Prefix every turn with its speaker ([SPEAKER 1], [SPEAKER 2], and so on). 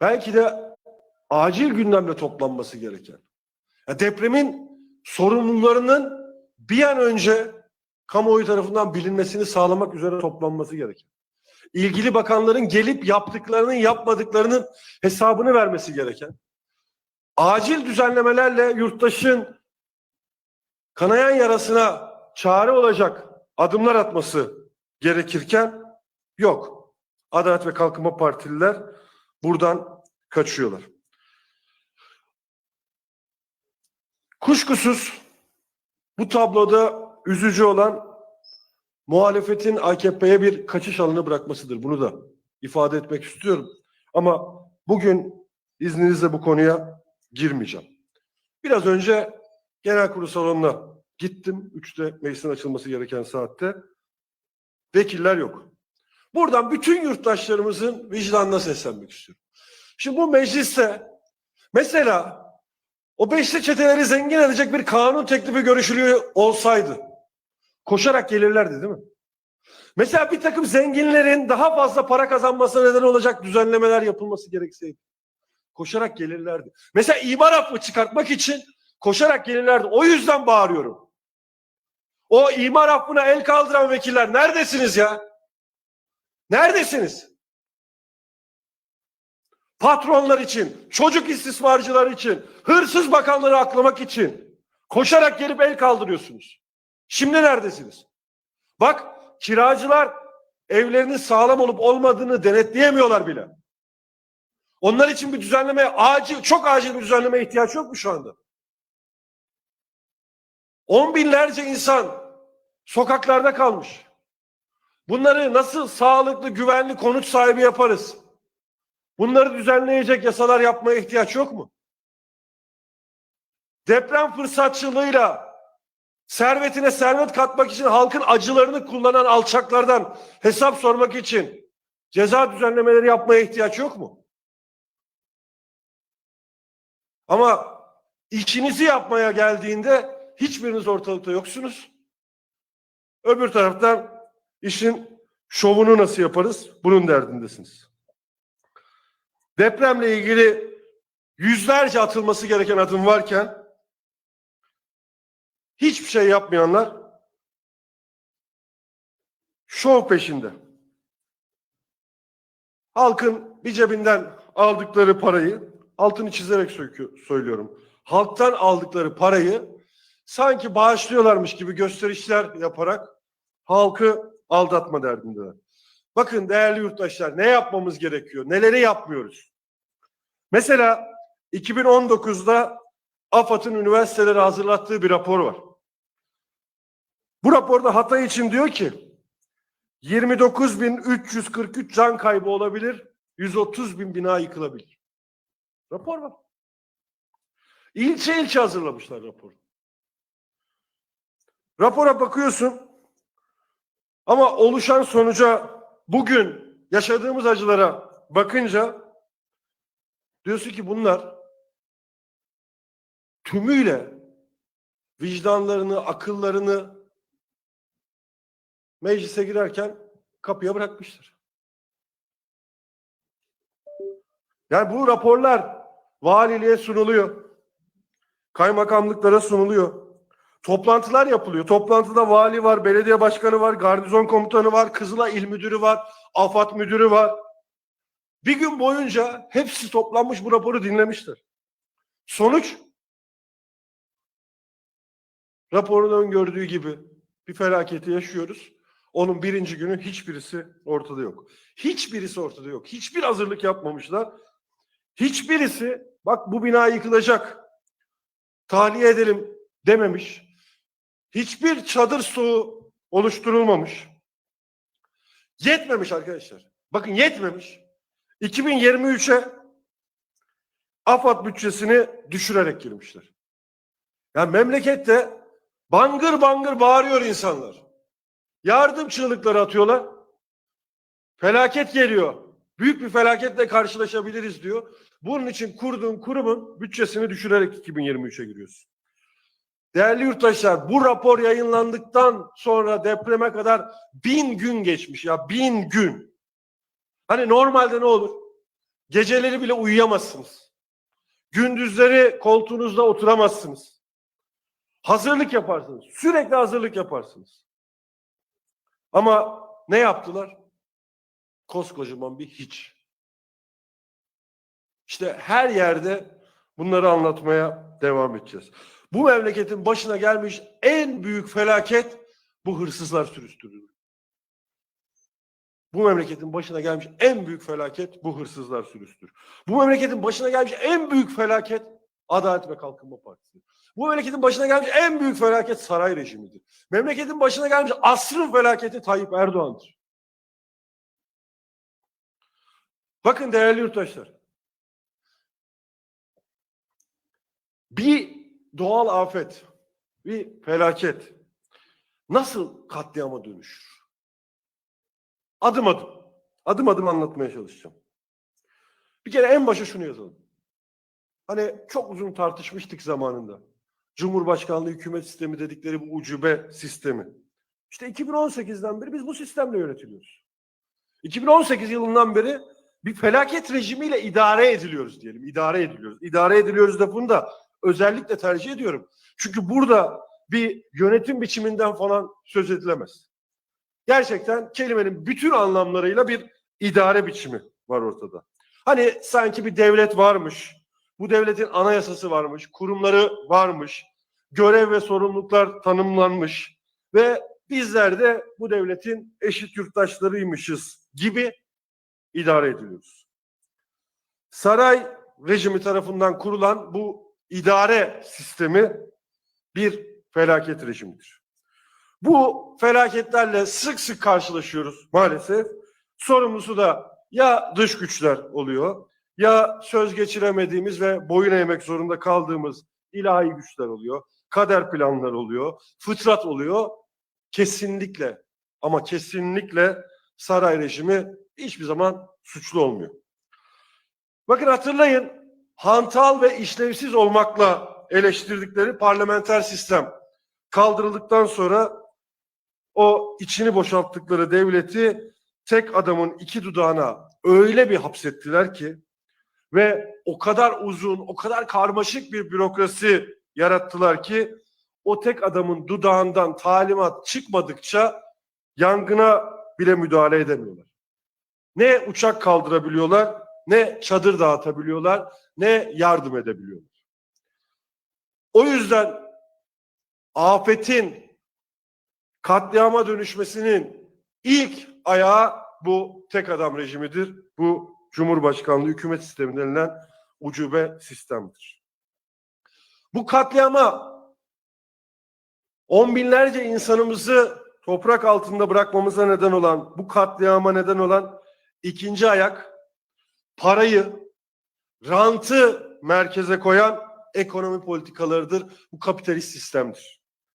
[SPEAKER 1] belki de acil gündemle toplanması gereken, ya depremin sorumlularının bir an önce kamuoyu tarafından bilinmesini sağlamak üzere toplanması gereken, ilgili bakanların gelip yaptıklarının yapmadıklarının hesabını vermesi gereken, acil düzenlemelerle yurttaşın kanayan yarasına çare olacak adımlar atması gerekirken yok. Adalet ve Kalkınma Partililer buradan kaçıyorlar. Kuşkusuz bu tabloda üzücü olan muhalefetin AKP'ye bir kaçış alanı bırakmasıdır. Bunu da ifade etmek istiyorum. Ama bugün izninizle bu konuya girmeyeceğim. Biraz önce genel kurulu salonuna gittim. Üçte meclisin açılması gereken saatte. Vekiller yok. Buradan bütün yurttaşlarımızın vicdanına seslenmek istiyorum. Şimdi bu mecliste mesela o beşli çeteleri zengin edecek bir kanun teklifi görüşülüyor olsaydı koşarak gelirlerdi değil mi? Mesela bir takım zenginlerin daha fazla para kazanmasına neden olacak düzenlemeler yapılması gerekseydi koşarak gelirlerdi. Mesela imar affı çıkartmak için koşarak gelirlerdi. O yüzden bağırıyorum. O imar affına el kaldıran vekiller neredesiniz ya? Neredesiniz? Patronlar için, çocuk istismarcılar için, hırsız bakanları aklamak için koşarak gelip el kaldırıyorsunuz. Şimdi neredesiniz? Bak kiracılar evlerinin sağlam olup olmadığını denetleyemiyorlar bile. Onlar için bir düzenlemeye acil, çok acil bir düzenlemeye ihtiyaç yok mu şu anda? On binlerce insan sokaklarda kalmış. Bunları nasıl sağlıklı, güvenli konut sahibi yaparız? Bunları düzenleyecek yasalar yapmaya ihtiyaç yok mu? Deprem fırsatçılığıyla servetine servet katmak için halkın acılarını kullanan alçaklardan hesap sormak için ceza düzenlemeleri yapmaya ihtiyaç yok mu? Ama işinizi yapmaya geldiğinde hiçbiriniz ortalıkta yoksunuz. Öbür taraftan işin şovunu nasıl yaparız? Bunun derdindesiniz. Depremle ilgili yüzlerce atılması gereken adım varken hiçbir şey yapmayanlar şov peşinde. Halkın bir cebinden aldıkları parayı altını çizerek söylüyorum. Halktan aldıkları parayı sanki bağışlıyorlarmış gibi gösterişler yaparak halkı aldatma derdindeler. Bakın değerli yurttaşlar ne yapmamız gerekiyor? Neleri yapmıyoruz? Mesela 2019'da AFAD'ın üniversitelere hazırlattığı bir rapor var. Bu raporda Hatay için diyor ki 29.343 can kaybı olabilir, 130 bin bina yıkılabilir. Rapor var. İlçe ilçe hazırlamışlar raporu. Rapora bakıyorsun ama oluşan sonuca bugün yaşadığımız acılara bakınca diyorsun ki bunlar tümüyle vicdanlarını, akıllarını meclise girerken kapıya bırakmıştır. Yani bu raporlar valiliğe sunuluyor. Kaymakamlıklara sunuluyor. Toplantılar yapılıyor. Toplantıda vali var, belediye başkanı var, garnizon komutanı var, Kızılay il müdürü var, AFAD müdürü var. Bir gün boyunca hepsi toplanmış bu raporu dinlemiştir. Sonuç raporun öngördüğü gibi bir felaketi yaşıyoruz. Onun birinci günü hiçbirisi ortada yok. Hiçbirisi ortada yok. Hiçbir hazırlık yapmamışlar. Hiçbirisi bak bu bina yıkılacak. Tahliye edelim dememiş. Hiçbir çadır stoğu oluşturulmamış. Yetmemiş arkadaşlar. Bakın yetmemiş. 2023'e AFAD bütçesini düşürerek girmişler. Yani memlekette bangır bangır bağırıyor insanlar. Yardım çığlıkları atıyorlar. Felaket geliyor. Büyük bir felaketle karşılaşabiliriz diyor. Bunun için kurduğun kurumun bütçesini düşürerek 2023'e giriyorsun. Değerli yurttaşlar bu rapor yayınlandıktan sonra depreme kadar bin gün geçmiş ya bin gün. Hani normalde ne olur? Geceleri bile uyuyamazsınız. Gündüzleri koltuğunuzda oturamazsınız. Hazırlık yaparsınız. Sürekli hazırlık yaparsınız. Ama ne yaptılar? Koskocaman bir hiç. İşte her yerde bunları anlatmaya devam edeceğiz. Bu memleketin başına gelmiş en büyük felaket bu hırsızlar sürüstürülüyor. Bu memleketin başına gelmiş en büyük felaket bu hırsızlar sürüstür. Bu memleketin başına gelmiş en büyük felaket Adalet ve Kalkınma Partisi. Bu memleketin başına gelmiş en büyük felaket saray rejimidir. Memleketin başına gelmiş asrın felaketi Tayyip Erdoğan'dır. Bakın değerli yurttaşlar. Bir doğal afet, bir felaket nasıl katliama dönüşür? Adım adım, adım adım anlatmaya çalışacağım. Bir kere en başa şunu yazalım. Hani çok uzun tartışmıştık zamanında. Cumhurbaşkanlığı hükümet sistemi dedikleri bu ucube sistemi. İşte 2018'den beri biz bu sistemle yönetiliyoruz. 2018 yılından beri bir felaket rejimiyle idare ediliyoruz diyelim. İdare ediliyoruz. İdare ediliyoruz lafını da özellikle tercih ediyorum. Çünkü burada bir yönetim biçiminden falan söz edilemez. Gerçekten kelimenin bütün anlamlarıyla bir idare biçimi var ortada. Hani sanki bir devlet varmış, bu devletin anayasası varmış, kurumları varmış, görev ve sorumluluklar tanımlanmış ve bizler de bu devletin eşit yurttaşlarıymışız gibi idare ediliyoruz. Saray rejimi tarafından kurulan bu idare sistemi bir felaket rejimidir. Bu felaketlerle sık sık karşılaşıyoruz maalesef. Sorumlusu da ya dış güçler oluyor ya söz geçiremediğimiz ve boyun eğmek zorunda kaldığımız ilahi güçler oluyor. Kader planları oluyor. Fıtrat oluyor. Kesinlikle ama kesinlikle saray rejimi hiçbir zaman suçlu olmuyor. Bakın hatırlayın hantal ve işlevsiz olmakla eleştirdikleri parlamenter sistem kaldırıldıktan sonra o içini boşalttıkları devleti tek adamın iki dudağına öyle bir hapsettiler ki ve o kadar uzun, o kadar karmaşık bir bürokrasi yarattılar ki o tek adamın dudağından talimat çıkmadıkça yangına bile müdahale edemiyorlar. Ne uçak kaldırabiliyorlar, ne çadır dağıtabiliyorlar, ne yardım edebiliyorlar. O yüzden afetin katliama dönüşmesinin ilk ayağı bu tek adam rejimidir. Bu Cumhurbaşkanlığı hükümet sistemi denilen ucube sistemdir. Bu katliama on binlerce insanımızı toprak altında bırakmamıza neden olan, bu katliama neden olan ikinci ayak parayı, rantı merkeze koyan ekonomi politikalarıdır. Bu kapitalist sistemdir.